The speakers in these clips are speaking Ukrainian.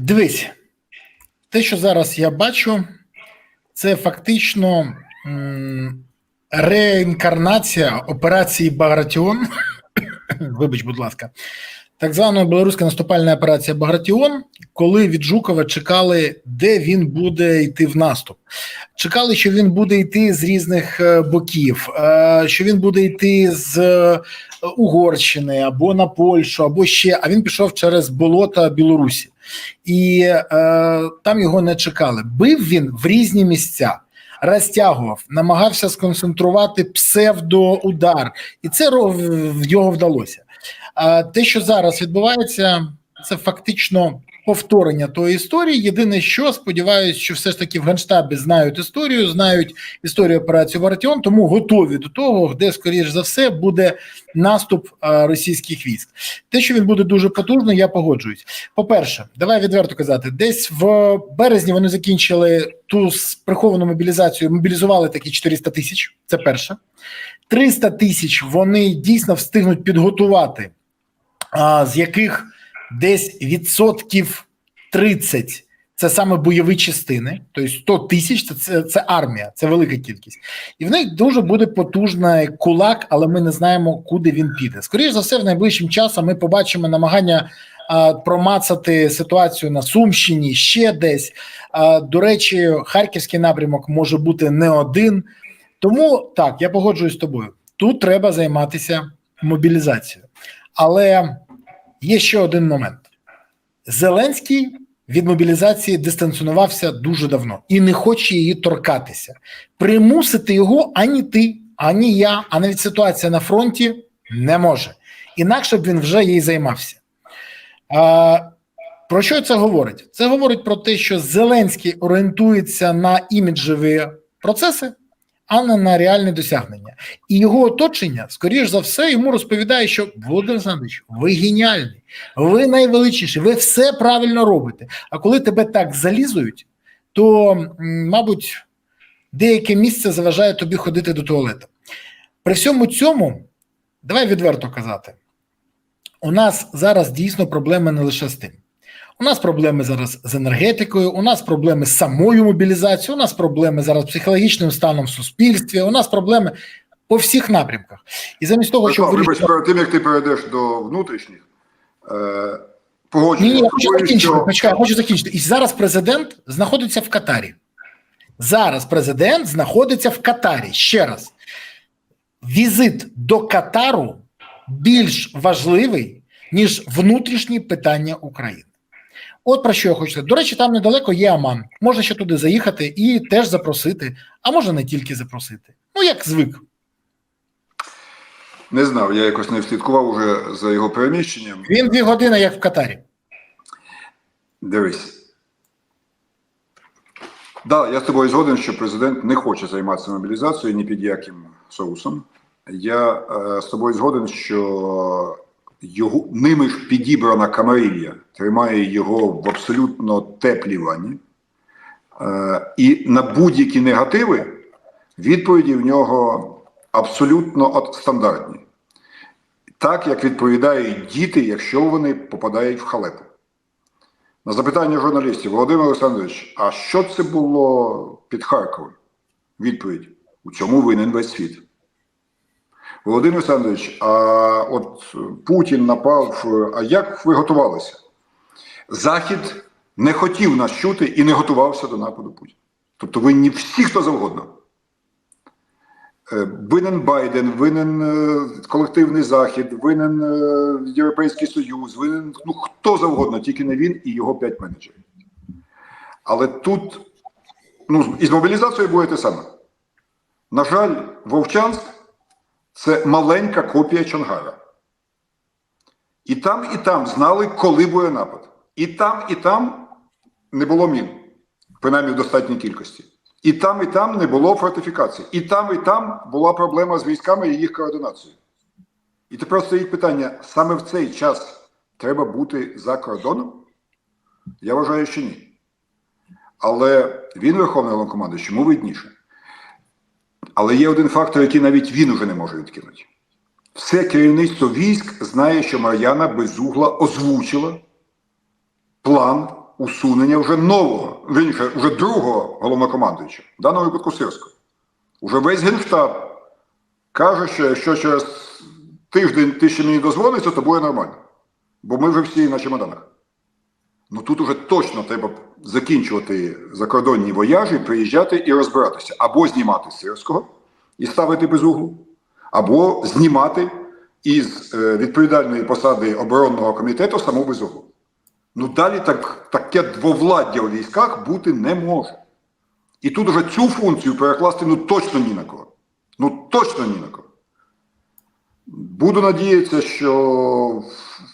Дивись, те, що зараз я бачу, це фактично м, реінкарнація операції Багратіон. Вибач, будь ласка, так звана білоруська наступальна операція Багратіон, коли від Жукова чекали, де він буде йти в наступ. Чекали, що він буде йти з різних е, боків, е, що він буде йти з е, Угорщини або на Польщу, або ще. А він пішов через болота Білорусі, і е, там його не чекали. Бив він в різні місця. Розтягував, намагався сконцентрувати псевдоудар, і це його вдалося. А те, що зараз відбувається, це фактично повторення тої історії. Єдине, що сподіваюся, що все ж таки в генштабі знають історію, знають історію операції Варатіон, тому готові до того, де скоріш за все буде наступ російських військ. Те, що він буде дуже потужний, я погоджуюсь. По-перше, давай відверто казати, десь в березні вони закінчили ту приховану мобілізацію, мобілізували такі 400 тисяч. Це перше. 300 тисяч вони дійсно встигнуть підготувати, а, з яких десь відсотків 30 це саме бойові частини, тобто 100 тисяч це, це, армія, це велика кількість. І в них дуже буде потужний кулак, але ми не знаємо, куди він піде. Скоріше за все, в найближчим часом ми побачимо намагання а, промацати ситуацію на Сумщині, ще десь. А, до речі, харківський напрямок може бути не один. Тому так, я погоджуюсь з тобою. Тут треба займатися мобілізацією. Але є ще один момент: Зеленський від мобілізації дистанціонувався дуже давно і не хоче її торкатися. Примусити його ані ти, ані я, а навіть ситуація на фронті не може. Інакше б він вже їй займався. А, про що це говорить? Це говорить про те, що Зеленський орієнтується на іміджеві процеси, а не на реальне досягнення. І його оточення, скоріш за все, йому розповідає, що Володимир Олександрович, ви геніальний, ви найвеличніші, ви все правильно робите. А коли тебе так залізують, то, мабуть, деяке місце заважає тобі ходити до туалету. При всьому цьому, давай відверто казати, у нас зараз дійсно проблеми не лише з тим. У нас проблеми зараз з енергетикою, у нас проблеми з самою мобілізацією, у нас проблеми зараз з психологічним станом в суспільстві, у нас проблеми по всіх напрямках. І замість того, щоб Вибач, перед тим, як ти перейдеш до внутрішніх, е, Ні, погоджуюся. ні, я хочу закінчити. що- Почекай, я хочу закінчити. І зараз президент знаходиться в Катарі. Зараз президент знаходиться в Катарі. Ще раз. Візит до Катару більш важливий, ніж внутрішні питання України. От про що я хочу сказати. До речі, там недалеко є Аман. Можна ще туди заїхати і теж запросити, а може не тільки запросити. Ну, як звик. Не знав, я якось не вслідкував уже за його переміщенням. Він дві години, як в Катарі. Дивись. Да, я з тобою згоден, що президент не хоче займатися мобілізацією ні під яким соусом. Я е, з тобою згоден, що його ними ж підібрана камарилья тримає його в абсолютно теплій ванні. Е, і на будь-які негативи відповіді в нього абсолютно стандартні. Так, як відповідають діти, якщо вони попадають в халепу. На запитання журналістів Володимир Олександрович, а що це було під Харковом? Відповідь: у цьому винен весь світ. Володимир Олександрович, а от Путін напав. А як ви готувалися? Захід не хотів нас чути і не готувався до нападу Путіна. Тобто винні всі, хто завгодно. Е, Винен Байден, винен е, колективний захід, винен е, Європейський Союз, винен ну хто завгодно, тільки не він і його п'ять менеджерів. Але тут ну, із мобілізацією буде те саме. На жаль, Вовчанськ це маленька копія Чонгара. І там, і там знали, коли буде напад. І там, і там не було мін, принаймні в достатній кількості. І там, і там не було фортифікацій. І там, і там була проблема з військами і їх координацією. І тепер стоїть питання: саме в цей час треба бути за кордоном? Я вважаю, що ні. Але він, Верховний Головнокомандуючий, йому видніше. Але є один фактор, який навіть він уже не може відкинути. Все керівництво військ знає, що Мар'яна Безугла озвучила план усунення вже нового, вірніше, вже другого головнокомандуючого, в даному випадку Сирського. Уже весь генштаб каже, що якщо через тиждень ти ще мені дозвониться, то буде нормально. Бо ми вже всі на чемоданах. Ну тут уже точно треба закінчувати закордонні вояжі, приїжджати і розбиратися. Або знімати Сирського і ставити без углу, або знімати із е, відповідальної посади оборонного комітету саму без углу. Ну далі так, таке двовладдя у військах бути не може. І тут уже цю функцію перекласти ну точно ні на кого. Ну точно ні на кого. Буду надіятися, що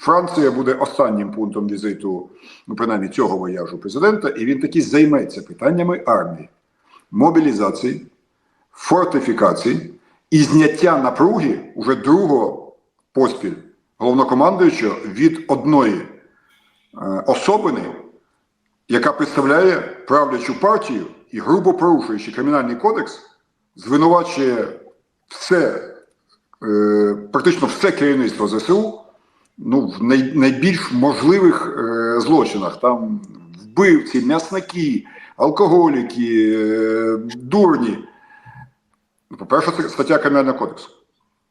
Франція буде останнім пунктом візиту, ну принаймні цього вояжу президента, і він таки займеться питаннями армії, мобілізації, фортифікації і зняття напруги уже другого поспіль головнокомандуючого від одної е, особини, яка представляє правлячу партію і грубо порушуючи кримінальний кодекс, звинувачує все, е, практично все керівництво ЗСУ ну, в най, найбільш можливих е, злочинах. Там вбивці, м'ясники, алкоголіки, е, дурні. Ну, По-перше, це стаття Кримінального кодексу.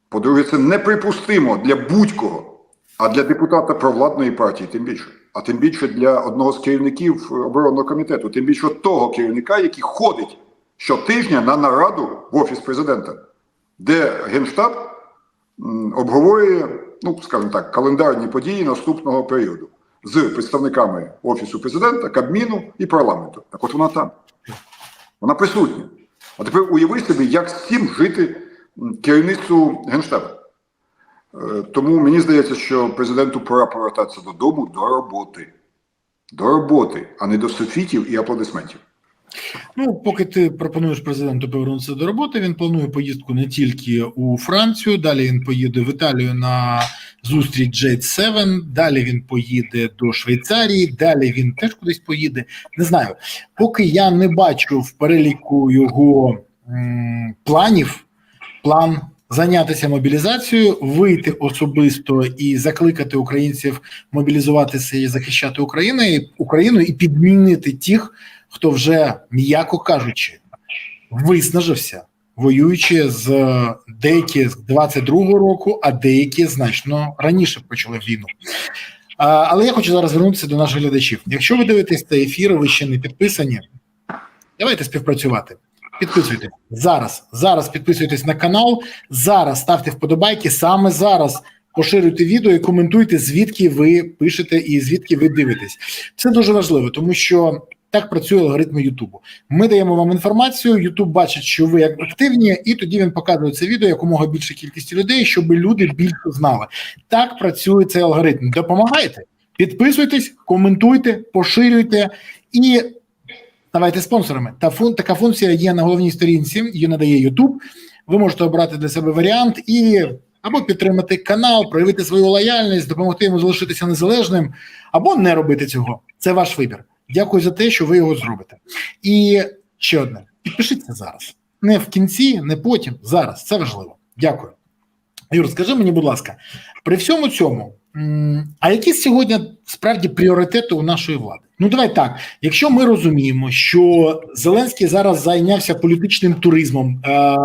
По-друге, це неприпустимо для будь-кого, а для депутата провладної партії тим більше. А тим більше для одного з керівників оборонного комітету, тим більше того керівника, який ходить щотижня на нараду в офіс президента, де Генштаб обговорює, ну скажімо так, календарні події наступного періоду з представниками офісу президента, Кабміну і парламенту. Так от вона там. Вона присутня. А тепер уяви собі, як з цим жити керівництву Генштабу. Е, Тому мені здається, що президенту пора повертатися додому до роботи. До роботи, а не до софітів і аплодисментів. Ну, поки ти пропонуєш президенту повернутися до роботи, він планує поїздку не тільки у Францію, далі він поїде в Італію на зустріч J7, далі він поїде до Швейцарії, далі він теж кудись поїде. Не знаю. Поки я не бачу в переліку його м, планів, план зайнятися мобілізацією, вийти особисто і закликати українців мобілізуватися і захищати Україну, і Україну і підмінити тих, хто вже, м'яко кажучи, виснажився, воюючи з деякі з 22-го року, а деякі значно раніше почали війну. А, але я хочу зараз звернутися до наших глядачів. Якщо ви дивитесь цей ефір, ви ще не підписані, давайте співпрацювати. Підписуйтесь зараз. Зараз підписуйтесь на канал. Зараз ставте вподобайки. Саме зараз поширюйте відео і коментуйте, звідки ви пишете і звідки ви дивитесь. Це дуже важливо, тому що так працює алгоритм Ютубу. Ми даємо вам інформацію. Ютуб бачить, що ви активні, і тоді він показує це відео якомога більше кількості людей, щоб люди більше знали. Так працює цей алгоритм. Допомагайте, підписуйтесь, коментуйте, поширюйте і ставайте спонсорами. Та фун така функція є на головній сторінці. Її надає YouTube. Ви можете обрати для себе варіант і або підтримати канал, проявити свою лояльність, допомогти йому залишитися незалежним, або не робити цього. Це ваш вибір. Дякую за те, що ви його зробите. І ще одне: підпишіться зараз. Не в кінці, не потім. Зараз це важливо. Дякую. Юр, скажи мені, будь ласка, при всьому цьому, а які сьогодні справді пріоритети у нашої влади? Ну, давай так. Якщо ми розуміємо, що Зеленський зараз зайнявся політичним туризмом е,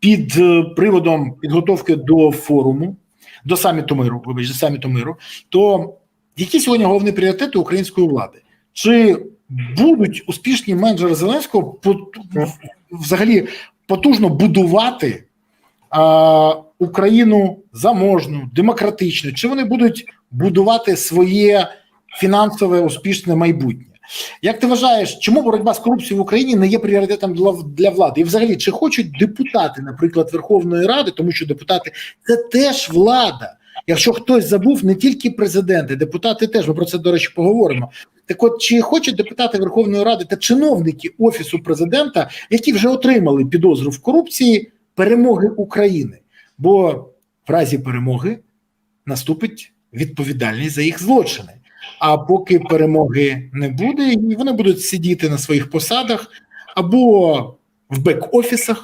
під е, приводом підготовки до форуму, до саміту миру, вибач, до саміту миру, то які сьогодні головні пріоритети української влади? Чи будуть успішні менеджери Зеленського взагалі потужно будувати а, Україну заможну, демократичну? Чи вони будуть будувати своє фінансове успішне майбутнє? Як ти вважаєш, чому боротьба з корупцією в Україні не є пріоритетом для, для влади? І взагалі, чи хочуть депутати, наприклад, Верховної Ради, тому що депутати це теж влада. Якщо хтось забув, не тільки президенти, депутати теж ми про це, до речі, поговоримо. Так от, чи хочуть депутати Верховної Ради та чиновники Офісу президента, які вже отримали підозру в корупції, перемоги України? Бо в разі перемоги наступить відповідальність за їх злочини. А поки перемоги не буде, вони будуть сидіти на своїх посадах або в бек-офісах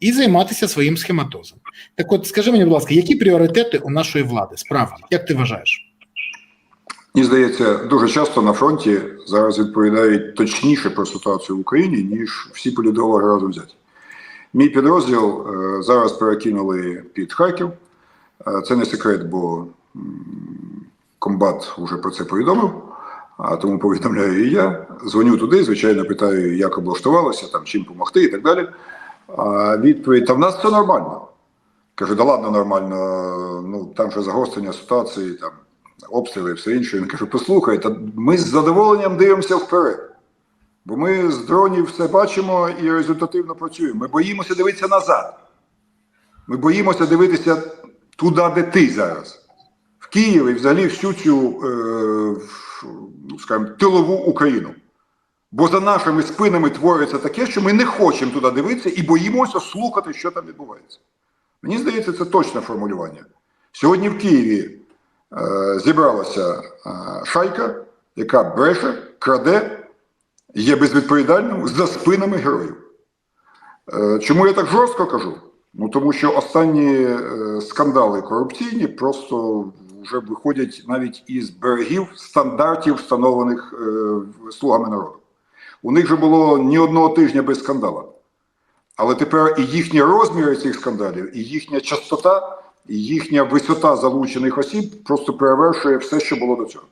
і займатися своїм схематозом. Так, от скажи мені, будь ласка, які пріоритети у нашої влади? Справді, як ти вважаєш? Мені здається, дуже часто на фронті зараз відповідають точніше про ситуацію в Україні, ніж всі політологи разом взяті. Мій підрозділ е, зараз перекинули під Харків. Е, Це не секрет, бо комбат вже про це повідомив, а тому повідомляю і я. Дзвоню туди, звичайно, питаю, як облаштувалося, там, чим допомогти і так далі. А відповідь: та в нас все нормально. Кажу, да ладно, нормально, ну там же загострення ситуації, там обстріли і все інше. Він каже: послухай, та ми з задоволенням дивимося вперед. Бо ми з дронів все бачимо і результативно працюємо. Ми боїмося дивитися назад. Ми боїмося дивитися туди, де ти зараз. В Києві і взагалі всю цю, е, ну, скажімо, тилову Україну. Бо за нашими спинами твориться таке, що ми не хочемо туди дивитися і боїмося слухати, що там відбувається. Мені здається, це точне формулювання. Сьогодні в Києві зібралася е, шайка, яка бреше, краде, є безвідповідальним за спинами героїв. Е, чому я так жорстко кажу? Ну тому що останні е, скандали корупційні просто вже виходять навіть із берегів стандартів, встановлених е, слугами народу. У них же було ні одного тижня без скандалу. Але тепер і їхні розміри цих скандалів, і їхня частота, їхня висота залучених осіб просто перевершує все, що було до цього.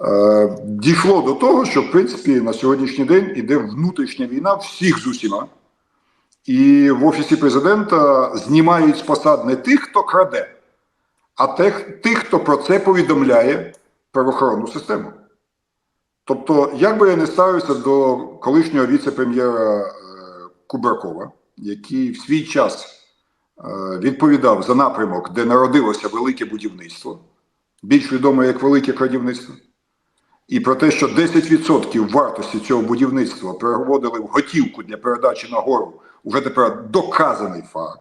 Е, дійшло до того, що в принципі на сьогоднішній день іде внутрішня війна всіх з усіма. І в офісі президента знімають з посад не тих, хто краде, а тих, хто про це повідомляє правоохоронну систему. Тобто, як би я не ставився до колишнього віце-прем'єра е, Кубракова, який в свій час відповідав за напрямок, де народилося велике будівництво, більш відоме як велике крадівництво, і про те, що 10% вартості цього будівництва переводили в готівку для передачі на гору, вже тепер доказаний факт.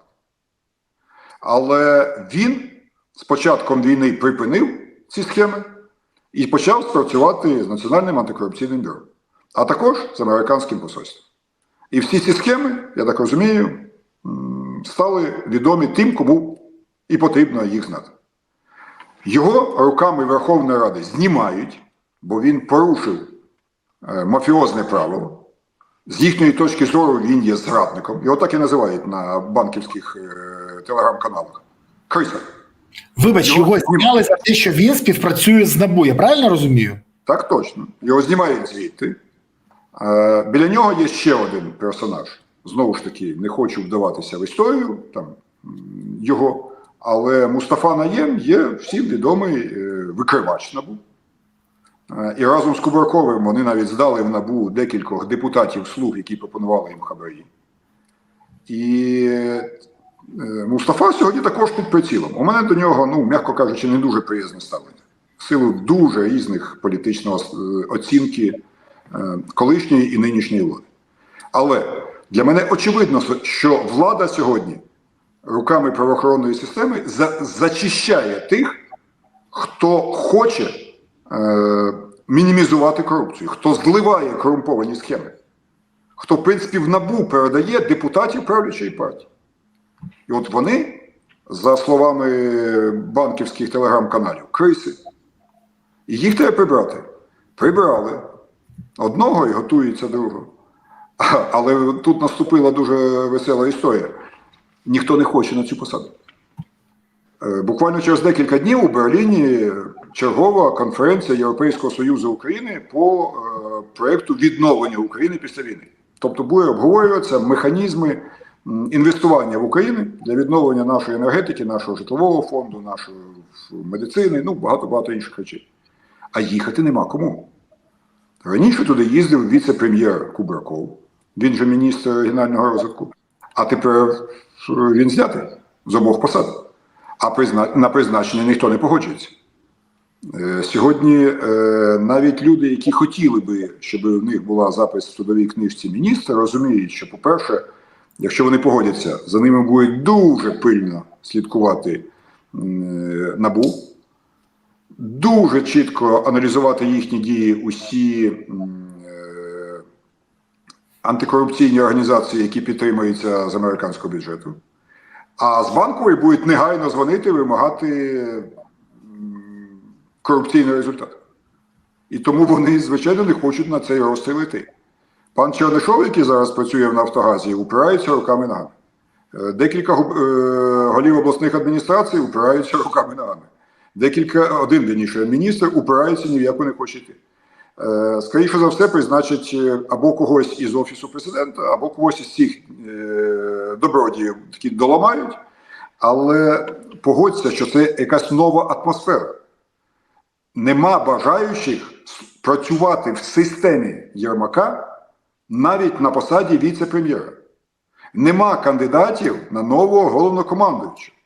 Але він з початком війни припинив ці схеми і почав спрацювати з Національним антикорупційним бюро, а також з американським посольством. І всі ці схеми, я так розумію, стали відомі тим, кому і потрібно їх знати. Його руками Верховної Ради знімають, бо він порушив е, мафіозне правило. З їхньої точки зору він є зрадником. Його так і називають на банківських е, телеграм-каналах. Криса. Вибач, Його його знімали. за те, що він співпрацює з НАБУ. Я правильно розумію? Так точно. Його знімають звідти. Е, біля нього є ще один персонаж. Знову ж таки, не хочу вдаватися в історію там, його, але Мустафа Наєм є всім відомий е, викривач НАБУ. Е, і разом з Кубраковим вони навіть здали в НАБУ декількох депутатів слуг, які пропонували їм хабарі. І е, Мустафа сьогодні також під прицілом. У мене до нього, ну, м'яко кажучи, не дуже приязне ставлення. В силу дуже різних політичного е, оцінки колишньої і нинішньої влади. Але для мене очевидно, що влада сьогодні руками правоохоронної системи за- зачищає тих, хто хоче е, мінімізувати корупцію, хто зливає корумповані схеми, хто, в принципі, в набу передає депутатів правлячої партії. І от вони, за словами банківських телеграм-каналів, криси. І їх треба прибрати. Прибрали. Одного і готується другого. Але тут наступила дуже весела історія. Ніхто не хоче на цю посаду. Е, Буквально через декілька днів у Берліні чергова конференція Європейського Союзу України по е, проєкту відновлення України після війни. Тобто буде обговорюватися механізми інвестування в Україну для відновлення нашої енергетики, нашого житлового фонду, нашої медицини, ну багато-багато інших речей. А їхати нема кому. Раніше туди їздив віце-прем'єр Кубраков, він же міністр регіонального розвитку, а тепер він знятий з обох посад. А призна... на призначення ніхто не погоджується. Е, Сьогодні е, навіть люди, які хотіли би, щоб в них була запис в судовій книжці міністра, розуміють, що, по-перше, якщо вони погодяться, за ними буде дуже пильно слідкувати е, НАБУ, дуже чітко аналізувати їхні дії усі е, антикорупційні організації, які підтримуються з американського бюджету. А з банкової будуть негайно дзвонити, вимагати корупційний результат. І тому вони, звичайно, не хочуть на цей розстріл йти. Пан Чернишов, який зараз працює в Нафтогазі, упирається руками ногами. Е, Декілька е, голів обласних адміністрацій упираються руками ногами. Декілька, один вірніше, міністр упирається ні не хоче йти. Е, Скоріше за все, призначать е, або когось із офісу президента, або когось із цих е, добродіїв такі доламають. Але погодься, що це якась нова атмосфера. Нема бажаючих працювати в системі Єрмака навіть на посаді віце-прем'єра. Нема кандидатів на нового головнокомандуючого.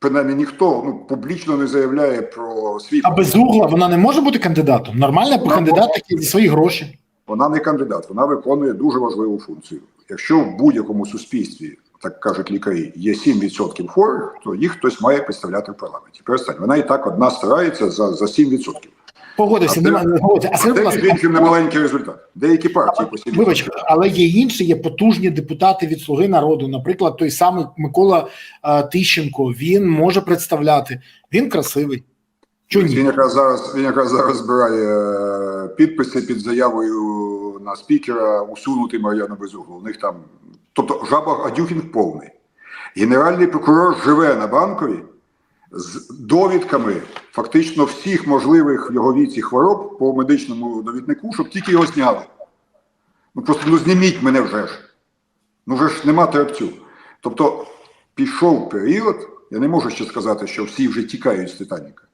Принаймні ніхто ну, публічно не заявляє про свій. А без угла вона не може бути кандидатом. Нормальна Вона кандидат такий за свої гроші. Вона не кандидат, вона виконує дуже важливу функцію. Якщо в будь-якому суспільстві, так кажуть лікарі, є 7% хворих, то їх хтось має представляти в парламенті. Перестань, вона і так одна старається за, за 7%. Погодився, А нема. це- погодився. А А скажи, будь ласка, між іншим не маленький результат. Деякі партії по 7%. Вибач, але є інші, є потужні депутати від Слуги народу. Наприклад, той самий Микола е, Тищенко. Він може представляти. Він красивий. Чого Він якраз зараз він якраз зараз збирає е, підписи під заявою на спікера усунути Мар'яну Безуглу. У них там, тобто жаба Адюхін повний. Генеральний прокурор живе на банкові з довідками фактично всіх можливих в його віці хвороб по медичному довіднику, щоб тільки його зняли. Ну просто ну зніміть мене вже ж. Ну вже ж нема терпцю. Тобто пішов період, я не можу ще сказати, що всі вже тікають з Титаніка.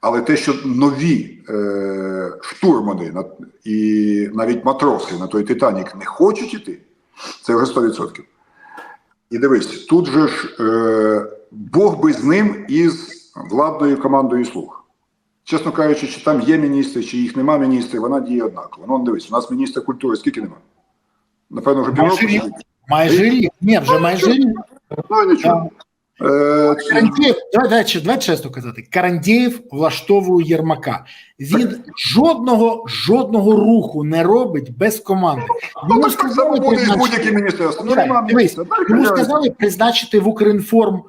Але те, що нові е, штурмани і навіть матроси на той Титанік не хочуть іти, це вже 100%. І дивись, тут же ж е, Бог би з ним із владною командою слуг. Чесно кажучи, чи там є міністри, чи їх нема міністрів, вона діє однаково. Ну, дивись, у нас міністра культури скільки нема? Напевно, вже півроку. Майже рік. Майже рік. Ні, вже майже рік. Ну нічого. Е, Карандєєв, давай, давай, давай чесно казати, Карандєєв влаштовує Єрмака. Він жодного жодного руху не робить без команди. Ну, Йому так само сказали буде з будь-яким міністерством. Ну, Чекай, нема дивись, міністра. Йому хай сказали призначити в Укрінформ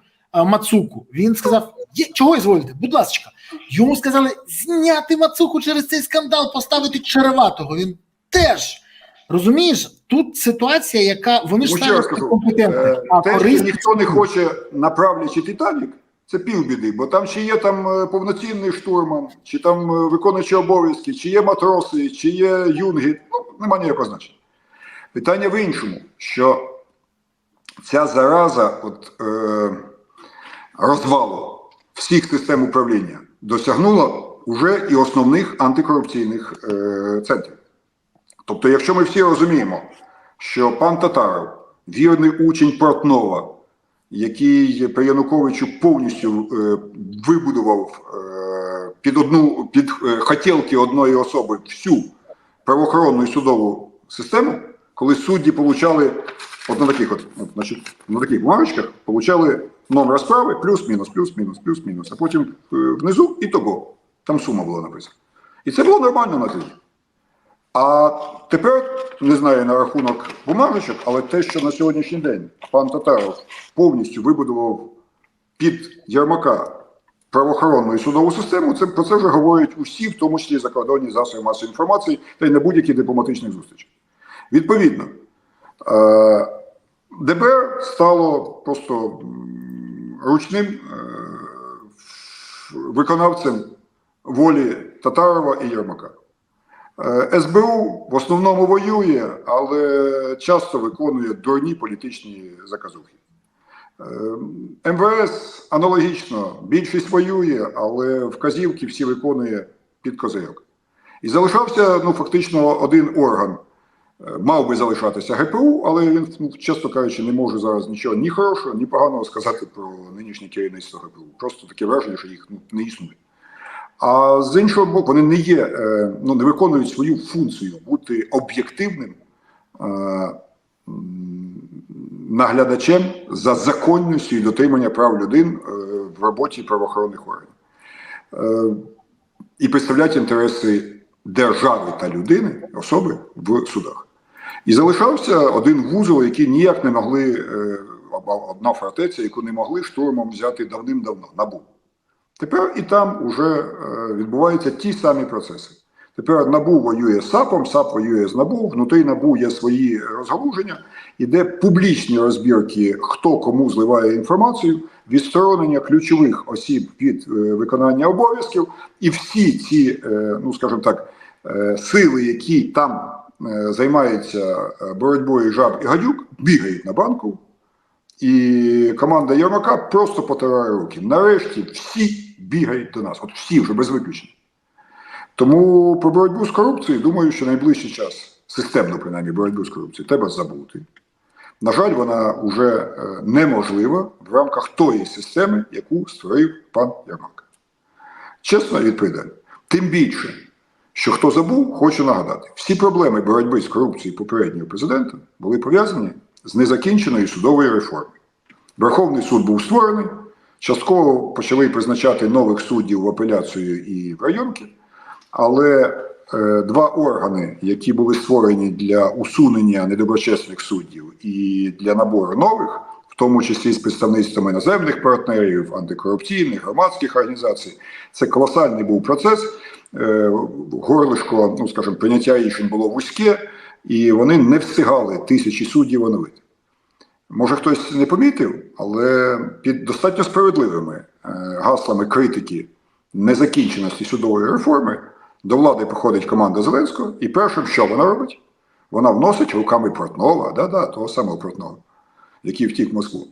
Мацуку. Він сказав: «Є- чого ізволите? Будь ласка. Йому сказали зняти Мацуку через цей скандал, поставити Череватого. Він теж розумієш, тут ситуація, яка вони ж Ну, кажу, компетентні, Е, Те, що ніхто не хоче направлячи Титанік, це півбіди, бо там чи є там е, повноцінний штурман, чи там е, виконуючі обов'язки, чи є матроси, чи є юнги. Ну, нема ніякого значення. Питання в іншому, що ця зараза от, е, розвалу всіх систем управління досягнула уже і основних антикорупційних е, центрів. Тобто, якщо ми всі розуміємо, що пан Татаров, вірний учень Портнова, який при Януковичу повністю е, вибудував е, під одну під е, хотілки одної особи всю правоохоронну і судову систему, коли судді получали от на таких от, от значить, на таких бумажечках, получали номер справи плюс-мінус, плюс-мінус, плюс-мінус, а потім е, внизу і того. Там сума була написана. І це було нормально на тоді. А тепер не знаю на рахунок бумажечок, але те, що на сьогоднішній день пан Татаров повністю вибудував під Єрмака правоохоронну і судову систему, це про це вже говорять усі, в тому числі закордонні засоби масової інформації та й на будь-яких дипломатичних зустрічах. Відповідно, е, ДБР стало просто ручним е, виконавцем волі Татарова і Єрмака. Е, СБУ в основному воює, але часто виконує дурні політичні заказухи. Е, МВС аналогічно більшість воює, але вказівки всі виконує під козирьок. І залишався ну, фактично один орган. Мав би залишатися ГПУ, але він, ну, чесно кажучи, не може зараз нічого ні хорошого, ні поганого сказати про нинішнє керівництво ГПУ. Просто таке враження, що їх ну, не існує. А з іншого боку, вони не є, е, ну не виконують свою функцію бути об'єктивним е, наглядачем за законністю і дотримання прав людин е, в роботі правоохоронних органів. І представляти інтереси держави та людини, особи в судах. І залишався один вузол, який ніяк не могли, е, одна фортеця, яку не могли штурмом взяти давним-давно, набу. Тепер і там вже е, відбуваються ті самі процеси. Тепер НАБУ воює з САПом, САП воює з НАБУ, внутрі НАБУ є свої розгалуження, іде публічні розбірки, хто кому зливає інформацію, відсторонення ключових осіб від е, виконання обов'язків, і всі ці, ну скажімо так, сили, які там займаються е, боротьбою жаб і гадюк, бігають на банку. І команда Єрмака просто потирає руки. Нарешті всі бігають до нас, от всі вже без виключення. Тому про боротьбу з корупцією, думаю, що найближчий час, системну принаймні боротьбу з корупцією, треба забути. На жаль, вона вже е, неможлива в рамках тої системи, яку створив пан Єрмак. Чесно відповідаю. Тим більше, що хто забув, хочу нагадати, всі проблеми боротьби з корупцією попереднього президента були пов'язані з незакінченою судовою реформою. Верховний суд був створений, частково почали призначати нових суддів в апеляцію і в районки, але е, два органи, які були створені для усунення недоброчесних суддів і для набору нових, в тому числі з представництвом іноземних партнерів, антикорупційних, громадських організацій, це колосальний був процес. Е, горлишко, ну скажімо, прийняття рішень було вузьке, і вони не встигали тисячі суддів оновити. Може, хтось не помітив, але під достатньо справедливими е, гаслами критики незакінченості судової реформи до влади приходить команда Зеленського, і першим, що вона робить? Вона вносить руками Портнова, да-да, того самого Портнова, який втік в Москву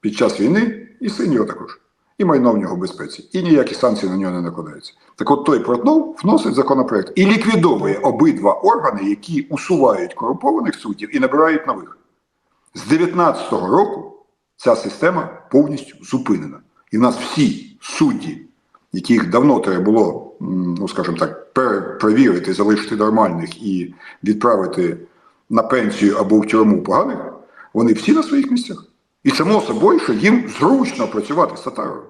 під час війни, і син його також, і майно в нього безпеці, і ніякі санкції на нього не накладаються. Так от той Портнов вносить законопроект і ліквідовує обидва органи, які усувають корумпованих суддів і набирають нових. З 19-го року ця система повністю зупинена. І в нас всі судді, яких давно треба було, ну скажімо так, перепровірити, залишити нормальних і відправити на пенсію або в тюрму поганих, вони всі на своїх місцях. І само собою, що їм зручно працювати з татарою.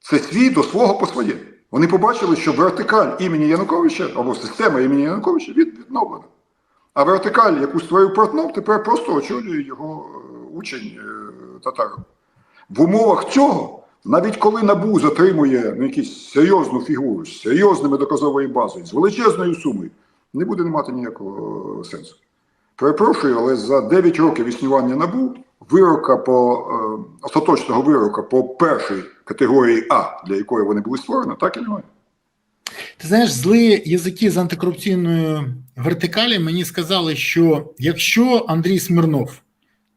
Це свій до свого по своє. Вони побачили, що вертикаль імені Януковича або система імені Януковича відновлена. А вертикаль, яку створив Портнов, тепер просто очолює його е, учень е. В умовах цього, навіть коли НАБУ затримує ну, якусь серйозну фігуру з серйозними доказовою базою, з величезною сумою, не буде не мати ніякого е, сенсу. Перепрошую, але за 9 років існування НАБУ вирока по е, остаточного вирока по першій категорії А, для якої вони були створені, так і немає. Ти знаєш, злі язики з антикорупційної вертикалі мені сказали, що якщо Андрій Смирнов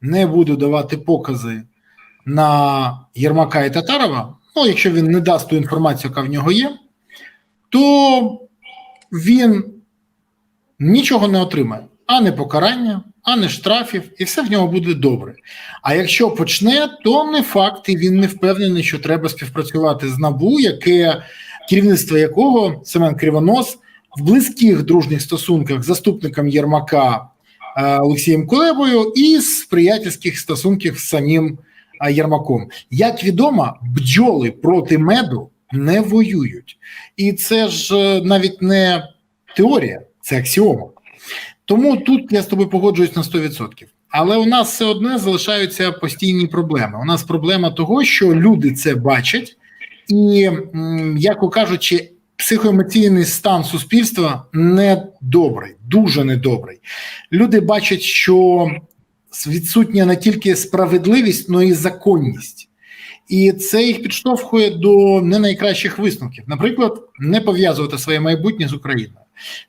не буде давати покази на Єрмака і Татарова, ну якщо він не дасть ту інформацію, яка в нього є, то він нічого не отримає, а не покарання, а не штрафів, і все в нього буде добре. А якщо почне, то не факт, і він не впевнений, що треба співпрацювати з НАБУ, яке керівництво якого Семен Кривонос в близьких дружніх стосунках з заступником Єрмака е, Олексієм Кулебою і з приятельських стосунків з самим е, Єрмаком. Як відомо, бджоли проти меду не воюють, і це ж е, навіть не теорія, це аксіома. Тому тут я з тобою погоджуюсь на 100%. Але у нас все одне залишаються постійні проблеми. У нас проблема того, що люди це бачать, і, м, яко кажучи, психоемоційний стан суспільства недобрий, дуже недобрий. Люди бачать, що відсутня не тільки справедливість, але й законність. І це їх підштовхує до не найкращих висновків. Наприклад, не пов'язувати своє майбутнє з Україною.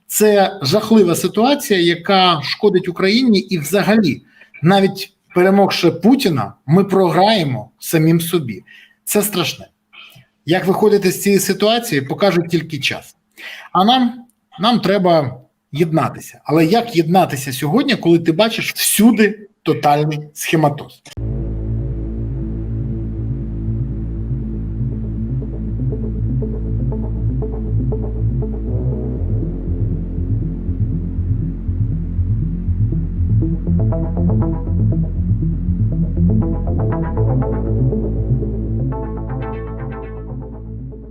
Це жахлива ситуація, яка шкодить Україні, і взагалі, навіть перемогши Путіна, ми програємо самим собі. Це страшне. Як виходити з цієї ситуації, покаже тільки час. А нам, нам треба єднатися. Але як єднатися сьогодні, коли ти бачиш всюди тотальний схематоз?